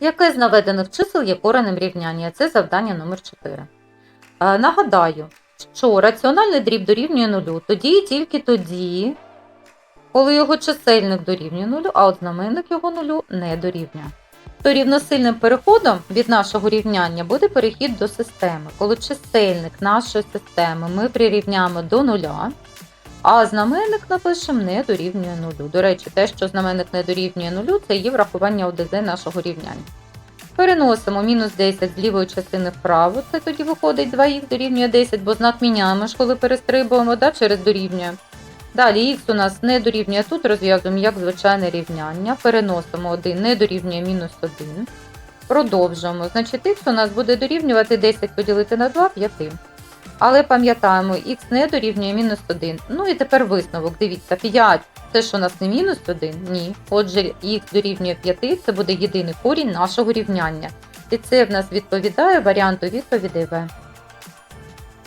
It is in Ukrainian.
Яке з наведених чисел є коренем рівняння? Це завдання номер 4. Е, Нагадаю, що раціональний дріб дорівнює нулю тоді і тільки тоді, коли його чисельник дорівнює нулю, а от знаменник його нулю не дорівнює. То рівносильним переходом від нашого рівняння буде перехід до системи, коли чисельник нашої системи ми прирівняємо до нуля, а знаменник напишемо не дорівнює нулю. До речі, те, що знаменник не дорівнює нулю, це є врахування ОДЗ нашого рівняння. Переносимо мінус 10 з лівої частини вправо, це тоді виходить 2х дорівнює 10, бо знак міняємо ж, коли перестрибуємо да, через дорівнює. Далі х у нас не дорівнює тут, розв'язуємо як звичайне рівняння. Переносимо 1 не дорівнює мінус 1. Продовжуємо. Значить, х у нас буде дорівнювати 10 поділити на 2 5. Але пам'ятаємо, х не дорівнює мінус 1. Ну і тепер висновок. Дивіться, 5 це ж у нас не мінус 1? Ні. Отже, х дорівнює 5, це буде єдиний корінь нашого рівняння. І це в нас відповідає варіанту відповіді В.